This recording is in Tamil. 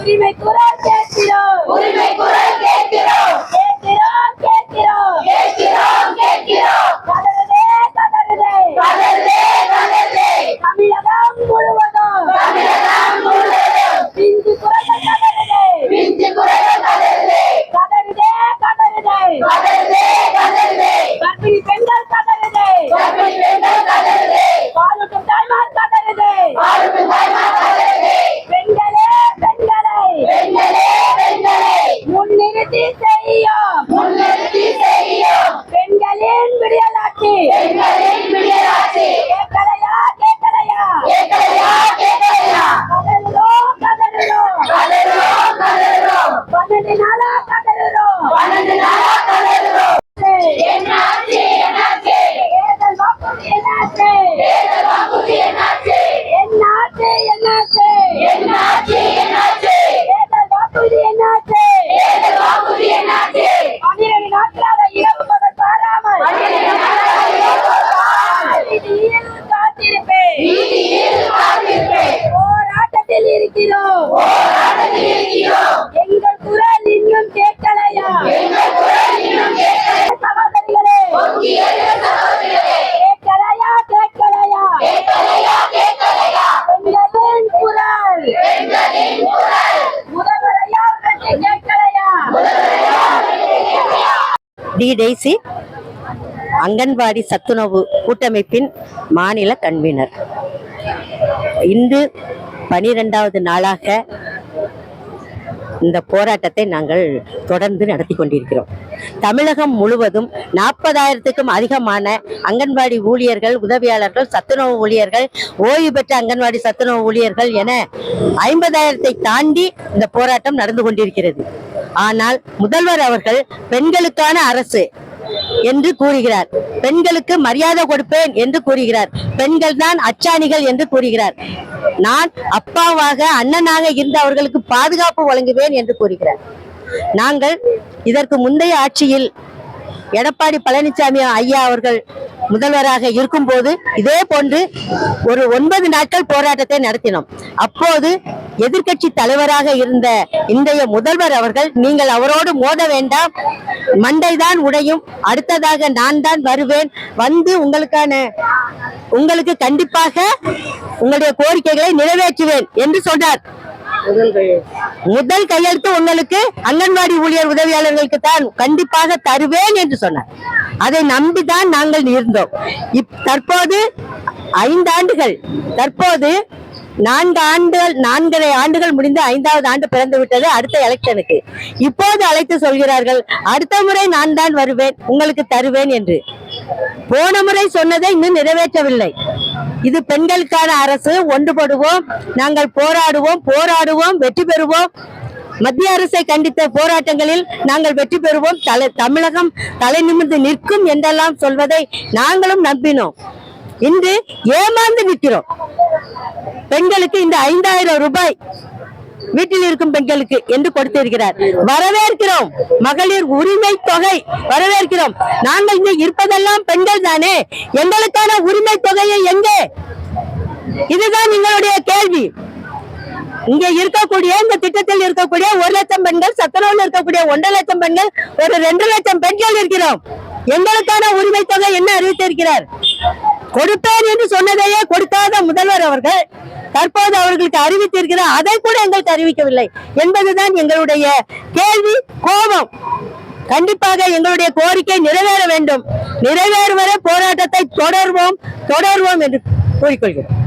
கேட்கிறோம் உரிமை குரல் கேட்கிறோம் கேட்கிறோம் கேட்கிறோம் கதறுதே கதறுதே தமிழகம் முழுவதும் பிஞ்சு குரல் கதறுதே கதறுதே கதறுதே கர்ப்பிணி பெண்கள் கதறுதே பாலூட்டும் தாய்மார் கதறுதே பெண்களே போராட்டத்தில் எங்கள் குரல் இன்னும் கேட்கலையா? சகோதரிகளே கேட்கலையா கேட்கலையா? பெண்களின் குரல் முதல்வரையா கேட்கலையா? டி அங்கன்வாடி சத்துணவு கூட்டமைப்பின் மாநில கன்வீனர். இன்று பனிரெண்டாவது நாளாக இந்த போராட்டத்தை நாங்கள் தொடர்ந்து நடத்தி கொண்டிருக்கிறோம். தமிழகம் முழுவதும் நாற்பதாயிரத்துக்கும் அதிகமான அங்கன்வாடி ஊழியர்கள் உதவியாளர்கள் சத்துணவு ஊழியர்கள் ஓய்வு பெற்ற அங்கன்வாடி சத்துணவு ஊழியர்கள் என ஐம்பதாயிரத்தை தாண்டி இந்த போராட்டம் நடந்து கொண்டிருக்கிறது. ஆனால் முதல்வர் அவர்கள் பெண்களுக்கான அரசு என்று கூறுகிறார். பெண்களுக்கு மரியாதை கொடுப்பேன் என்று கூறுகிறார். பெண்கள் தான் அச்சாணிகள் என்று கூறுகிறார். நான் அப்பாவாக அண்ணனாக இருந்து அவர்களுக்கு பாதுகாப்பு வழங்குவேன் என்று கூறுகிறார். நாங்கள் இதற்கு முந்தைய ஆட்சியில் எடப்பாடி பழனிசாமி ஐயா அவர்கள் முதல்வராக இருக்கும் போது இதே போன்று ஒரு ஒன்பது நாட்கள் போராட்டத்தை நடத்தினோம். அப்போது எதிர்க்கட்சி தலைவராக இருந்த இன்றைய முதல்வர் அவர்கள் நீங்கள் அவரோடு மோத வேண்டாம். மண்டைதான் உடையும். அடுத்ததாக நான் தான் வருவேன். வந்து உங்களுக்கான உங்களுக்கு கண்டிப்பாக உங்களுடைய கோரிக்கைகளை நிறைவேற்றுவேன் என்று சொன்னார். முதல் கையெழுத்து உங்களுக்கு அங்கன்வாடி ஊழியர் உதவியாளர்களுக்கு தான் கண்டிப்பாக தருவேன் என்று சொன்னார். அதை நம்பிதான் நாங்கள் இருந்தோம். இப் தற்போது ஐந்து ஆண்டுகள் தற்போது நான்கு ஆண்டுகள் நான்கரை ஆண்டுகள் முடிந்து ஐந்தாவது ஆண்டு பிறந்து விட்டது அடுத்த எலெக்ஷனுக்கு. இப்போது அழைத்து சொல்கிறார்கள் அடுத்த முறை நான் தான் வருவேன் உங்களுக்கு தருவேன் என்று. போன முறை சொன்னதை இன்னும் நிறைவேற்றவில்லை. இது பெண்களுக்கான அரசு. ஒன்றுபடுவோம் நாங்கள் போராடுவோம். போராடுவோம். வெற்றி பெறுவோம். மத்திய அரசை கண்டித்த போராட்டங்களில் நாங்கள் வெற்றி பெறுவோம். தலை தமிழகம் தலை நிமிர்ந்து நிற்கும் என்றெல்லாம் சொல்வதை நாங்களும் நம்பினோம். இன்று ஏமாந்து நிற்கிறோம். பெண்களுக்கு இந்த ஐந்தாயிரம் ரூபாய் வீட்டில் இருக்கும் பெண்களுக்கு என்று கொடுத்திருக்கிறார். வரவேற்கிறோம். மகளிர் உரிமை தொகை வரவேற்கிறோம். நாங்கள் இங்கே இருப்பதெல்லாம் பெண்கள் தானே? எங்களுக்கான உரிமை தொகையை எங்கே? இதுதான் எங்களுடைய கேள்வி. இங்க இருக்கக்கூடிய இந்த திட்டத்தில் இருக்கக்கூடிய ஒரு லட்சம் பெண்கள் சத்துணவுல இருக்கக்கூடிய ஒன்றரை லட்சம் பெண்கள் ஒரு ரெண்டு லட்சம் பெண்கள் இருக்கிறோம். எங்களுக்கான உரிமை தொகை என்ன அறிவித்திருக்கிறார்? கொடுப்பேன் என்று சொன்னதையே கொடுக்காத முதல்வர் அவர்கள் தற்போது அவர்களுக்கு அறிவித்திருக்கிறார் அதை கூட எங்களுக்கு அறிவிக்கவில்லை என்பதுதான் எங்களுடைய கேள்வி கோபம். கண்டிப்பாக எங்களுடைய கோரிக்கை நிறைவேற வேண்டும். நிறைவேறும் வரை போராட்டத்தை தொடர்வோம் தொடர்வோம் என்று கூறிக்கொள்கிறோம்.